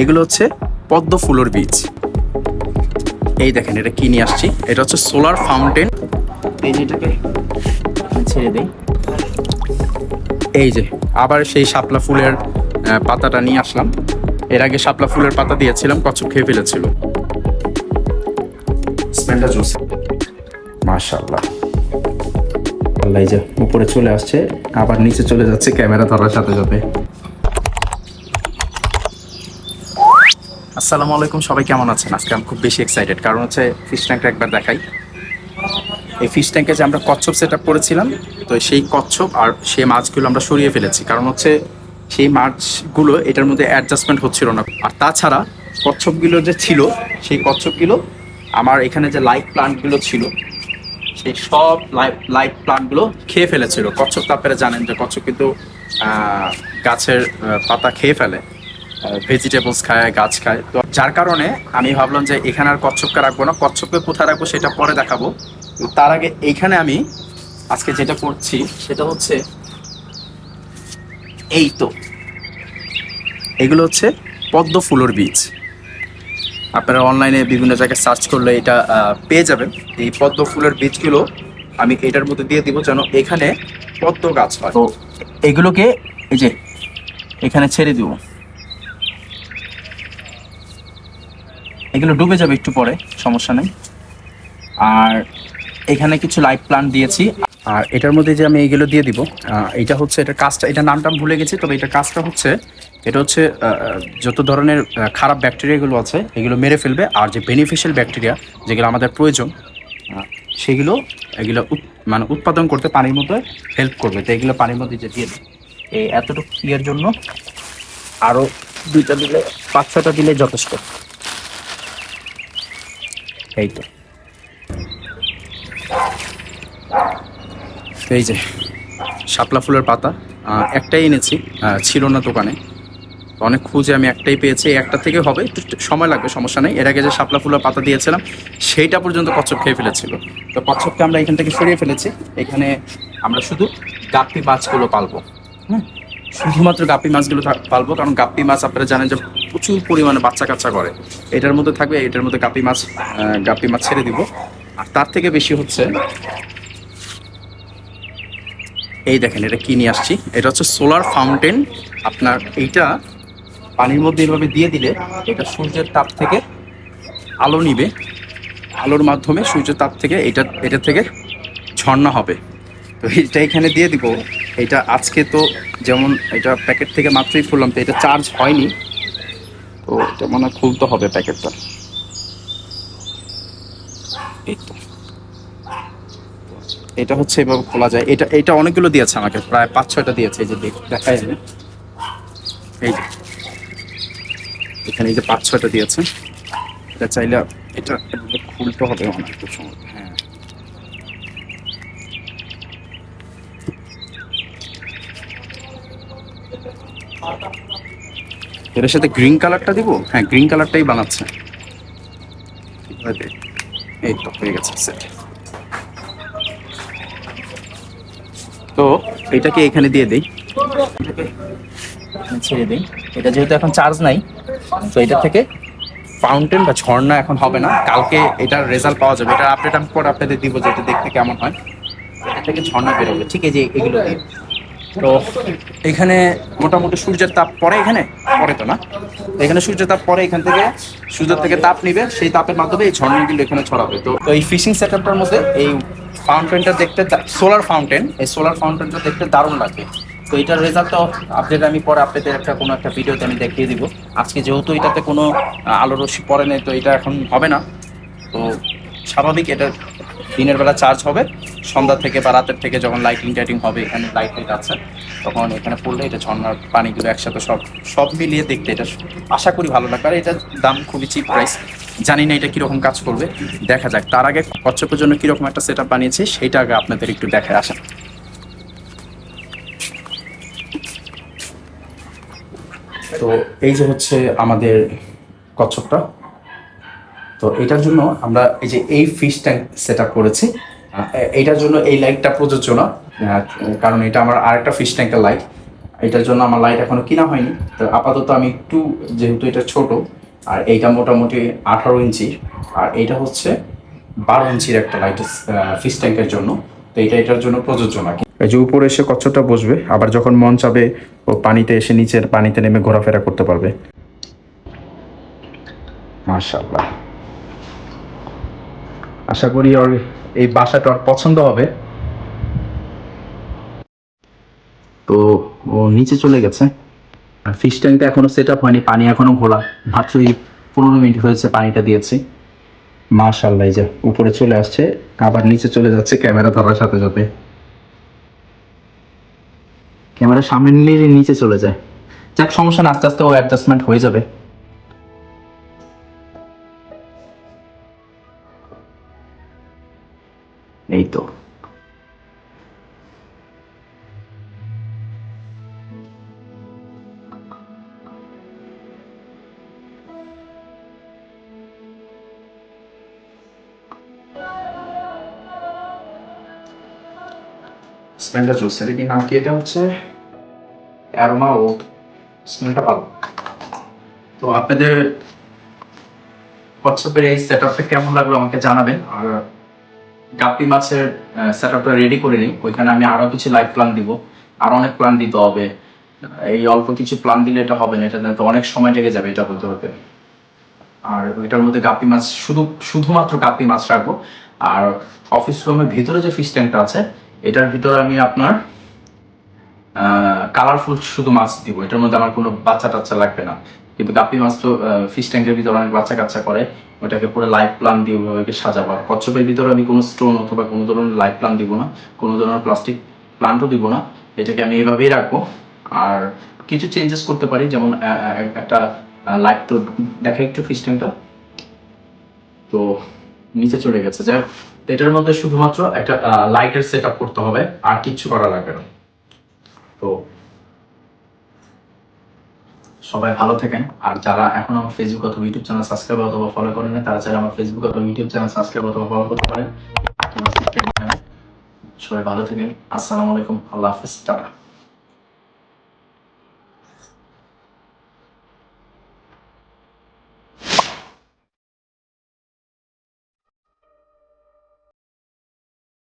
এগুলো হচ্ছে পদ্ম ফুলের বীজ। এই দেখেন, এটা কি নিয়ে আসছি? এটা হচ্ছে সোলার ফাউন্টেন। এই যে এটাকে ছেড়ে দিই। এই যে, আবার সেই শাপলা ফুলের পাতাটা নিয়ে আসলাম। এর আগে শাপলা ফুলের পাতা দিয়েছিলাম, কচ্ছপ খেয়ে ফেলেছিল। স্মেলটা জুস মাশাআল্লাহ। আল্লাহ যে উপরে চলে আসছে, আবার নিচে চলে যাচ্ছে ক্যামেরা ধরার সাথে সাথে। আসসালামু আলাইকুম, সবাই কেমন আছেন? আজকে আমি খুব বেশি এক্সাইটেড কারণ হচ্ছে ফিশ ট্যাঙ্কটা একবার দেখাই। এই ফিশ ট্যাঙ্কে যে আমরা কচ্ছপ সেট আপ করেছিলাম, তো সেই কচ্ছপ আর সেই মাছগুলো আমরা সরিয়ে ফেলেছি। কারণ হচ্ছে সেই মাছগুলো এটার মধ্যে অ্যাডজাস্টমেন্ট হচ্ছিল না। আর তাছাড়া কচ্ছপগুলো যে ছিল, সেই কচ্ছপগুলো আমার এখানে যে লাইফ প্লান্টগুলো ছিল, সেই সব লাইফ লাইফ প্লান্টগুলো খেয়ে ফেলেছিল। কচ্ছপ তো আপনারা জানেন যে কচ্ছপ কিন্তু গাছের পাতা খেয়ে ফেলে। ভেজিটেবলস খায়, গাছ খায়। তো যার কারণে আমি ভাবলাম যে এখানে আর কচ্ছপকে রাখব না। কচ্ছপকে কোথায় রাখব সেটা পরে দেখাবো। তার আগে এইখানে আমি আজকে যেটা করছি সেটা হচ্ছে এই তো। এগুলো হচ্ছে পদ্ম ফুলের বীজ। আপনারা অনলাইনে বিভিন্ন জায়গায় সার্চ করলে এটা পেয়ে যাবেন। এই পদ্ম ফুলের বীজগুলো আমি এটার মধ্যে দিয়ে দিব যেন এখানে পদ্ম গাছ হয়। তো এগুলোকে এই যে এখানে ছেড়ে দিব। এগুলো ডুবে যাবে একটু পরে, সমস্যা নেই। আর এখানে কিছু লাইফ প্লান্ট দিয়েছি। আর এটার মধ্যে যে আমি এইগুলো দিয়ে দিব এটা হচ্ছে এটা কাজটা, এটা নামটা ভুলে গেছি, তবে এটা কাজটা হচ্ছে, এটা হচ্ছে যত ধরনের খারাপ ব্যাকটেরিয়াগুলো আছে, এগুলো মেরে ফেলবে, আর যে বেনিফিশিয়াল ব্যাকটেরিয়া যেগুলো আমাদের প্রয়োজন সেগুলো, এগুলো মানে উৎপাদন করতে পানির মধ্যে হেল্প করবে। তো এগুলো পানির মধ্যে যে দিয়ে দিই, এই এতটুকু ইয়ের জন্য আরও দুইটা দিলে, পাঁচ ছটা দিলে যথেষ্ট। এই তো। এই যে, শাপলা ফুলের পাতা একটাই এনেছি ছিল না দোকানে। অনেক খুঁজে আমি একটাই পেয়েছি একটা থেকে হবে, একটু সময় লাগবে, সমস্যা নেই। এর আগে যে শাপলা ফুলের পাতা দিয়েছিলাম, সেইটা পর্যন্ত কচ্ছপ খেয়ে ফেলেছিল। তো কচ্ছপকে আমরা এখান থেকে সরিয়ে ফেলেছি। এখানে আমরা শুধু গাপ্পি মাছগুলো পালবো। হ্যাঁ শুধুমাত্র গাপ্পি মাছগুলো পালবো, কারণ গাপ্পি মাছ আপনারা জানেন যে প্রচুর পরিমাণে বাচ্চা কাচ্চা করে। এটার মধ্যে থাকবে, এটার মধ্যে গাপ্পি মাছ গাপ্পি মাছ ছেড়ে দিব। আর তার থেকে বেশি হচ্ছে, এই দেখেন, এটা কি নিয়ে আসছি? এটা হচ্ছে সোলার ফাউন্টেন। আপনার এইটা পানির মধ্যে এভাবে দিয়ে দিলে এটা সূর্যের তাপ থেকে আলো নিবে। আলোর মাধ্যমে সূর্যের তাপ থেকে এটা এটা থেকে ঝর্ণা হবে। তো এটা এখানে দিয়ে দিব। এটা আজকে তো যেমন এটা প্যাকেট থেকে মাত্রই খুললাম, তো এটা চার্জ হয়নি। তো এটা মনে খুলতে হবে প্যাকেটটা। এটা হচ্ছে এভাবে খোলা যায়। এটা এটা অনেকগুলো দিয়েছে আমাকে, প্রায় পাঁচ ছয়টা দিয়েছে যে দেখ- আমি। এই যে। এখানে এই যে পাঁচ ছয়টা দিয়েছে। এটা চাইলে এটা খুলতে হবে অনেক সময়। হ্যাঁ। এটার সাথে গ্রিন কালারটা দিব? হ্যাঁ গ্রিন কালারটাই বানাচ্ছে। এই তো, হয়ে গেছে তো এটাকে এখানে দিয়ে দেই। ছেড়ে দিই। এটা যেহেতু এখন চার্জ নাই, তো এটা থেকে ফাউন্টেন বা ঝর্ণা এখন হবে না। কালকে এটার রেজাল্ট পাওয়া যাবে। এটার আপডেট আমি পরে আপনাদের দিব যে এটা দেখতে কেমন হয়। এটা থেকে ঝর্ণা বেরোবে। ঠিক আছে এগুলো দিয়ে। তো এখানে মোটামুটি সূর্যের তাপ পড়ে এখানে? পড়ে তো না? এখানে সূর্যের তাপ পরে এখান থেকে সূর্যের থেকে তাপ নিবে, সেই তাপের মাধ্যমে এই ঝর্ণাগুলো এখানে ছড়াবে। তো এই ফিশিং সেটআপটার মধ্যে এই ফাউন্টেনটা দেখতে সোলার ফাউন্টেন এই সোলার ফাউন্টেনটা দেখতে দারুণ লাগে। তো এটার রেজাল্ট আপডেট আমি পরে আপনাদের একটা কোনো একটা ভিডিওতে আমি দেখিয়ে দিব। আজকে যেহেতু এটাতে কোনো আলো রশ্মি পড়ে নেই, তো এটা এখন হবে না। তো স্বাভাবিক, এটা দিনের বেলা চার্জ হবে। সন্ধ্যা থেকে বা রাতের থেকে যখন লাইটিং টাইটিং হবে, এখানে লাইট লাইট আছে, তখন এখানে পড়লে এটা ঝর্ণার পানিগুলো একসাথে সব সব মিলিয়ে দেখতে এটা আশা করি ভালো লাগবে। আর এটার দাম খুবই চিপ প্রাইস জানি না এটা কীরকম কাজ করবে। দেখা যাক, তার আগে কচ্ছপের জন্য কীরকম একটা সেট আপ বানিয়েছি, সেইটা আগে আপনাদের একটু দেখায় আসা। তো এই যে হচ্ছে আমাদের কচ্ছপটা। তো এটার জন্য আমরা এই যে এই ফিশ ট্যাঙ্ক সেট করেছি আহ, এ- এইটার জন্য এই লাইটটা প্রযোজ্য না। কারণ এটা আমার আরেকটা ফিশ ট্যাঙ্কের লাইট এটার জন্য আমার লাইট এখনও কিনা হয়নি। তো আপাতত আমি একটু যেহেতু এটা ছোট আর এইটা মোটামুটি আঠারো ইঞ্চি আর এটা হচ্ছে বারো ইঞ্চির একটা লাইট ফিস ট্যাঙ্কের জন্য। তো এটা এটার জন্য প্রযোজ্য না। এই যে উপরে এসে কচ্ছপটা বসবে আবার যখন মন চাবে ও পানিতে এসে নিচের পানিতে নেমে ঘোরাফেরা করতে পারবে। মাশাআল্লাহ। আশা করি এই বাসাটা পছন্দ হবে। তো ও নিচে চলে গেছে। আর ফিশ ট্যাঙ্কটা এখনও সেট আপ হয়নি পানি এখনও ঘোলা। মাত্র এই পনেরো মিনিট হয়েছে পানিটা দিয়েছি। মাশাল্লাহ যে উপরে চলে আসছে আবার নিচে চলে যাচ্ছে ক্যামেরা ধরার সাথে সাথে। ক্যামেরা সামনে নিলে নিচে চলে যায়। যাক সমস্যা না আস্তে আস্তে ও অ্যাডজাস্টমেন্ট হয়ে যাবে। স্মেলটা চলছে এটা কি নাম কি এটা হচ্ছে? অ্যারোমা ও স্মেলটা ভালো। তো আপনাদের হোয়াটসঅ্যাপের এই সেট আপটা কেমন লাগল আমাকে জানাবেন। আর গাপ্পি মাছের সেট আপটা রেডি করে নিই। ওইখানে আমি আরও কিছু লাইভ প্ল্যান দিব। আর অনেক প্ল্যান দিতে হবে। এই অল্প কিছু প্ল্যান দিলে এটা হবে না। এটা তো অনেক সময় লেগে যাবে এটা বলতে হতে আর ওইটার মধ্যে গাপ্পি মাছ শুধু, শুধুমাত্র গাপ্পি মাছ রাখব। আর অফিস রুমের ভিতরে যে ফিশ ট্যাঙ্কটা আছে এটার ভিতরে আমি আপনার কালারফুল শুধু মাছ দিব। এটার মধ্যে আমার কোনো বাচ্চা টাচ্চা লাগবে না। কিন্তু গাপ্পি মাছ তো ফিশ ট্যাঙ্কের ভিতরে অনেক বাচ্চা কাচ্চা করে, ওটাকে পুরো লাইফ প্লান দিয়ে ওইভাবে সাজাবো। আর কচ্ছপের ভিতরে আমি কোনো স্টোন অথবা কোনো ধরনের লাইফ প্লান দিব না, কোনো ধরনের প্লাস্টিক প্লান্টও দিব না। এটাকে আমি এইভাবেই রাখব। আর কিছু চেঞ্জেস করতে পারি, যেমন একটা লাইট তো, দেখা একটু ফিশ ট্যাঙ্কটা তো নিচে চলে গেছে। যাই হোক, এটার মধ্যে শুধুমাত্র একটা লাইটের সেট আপ করতে হবে আর কিচ্ছু করা লাগবে না। তো সবাই ভালো থাকেন আর যারা এখন আমার ফেসবুক অথবা ইউটিউব চ্যানেল সাবস্ক্রাইব অথবা ফলো করেন তারা চাইলে আমার ফেসবুক অথবা ইউটিউব চ্যানেল সাবস্ক্রাইব অথবা ফলো করতে পারেন। সবাই ভালো থাকেন আসসালামু আলাইকুম আল্লাহ হাফিজ টাটা।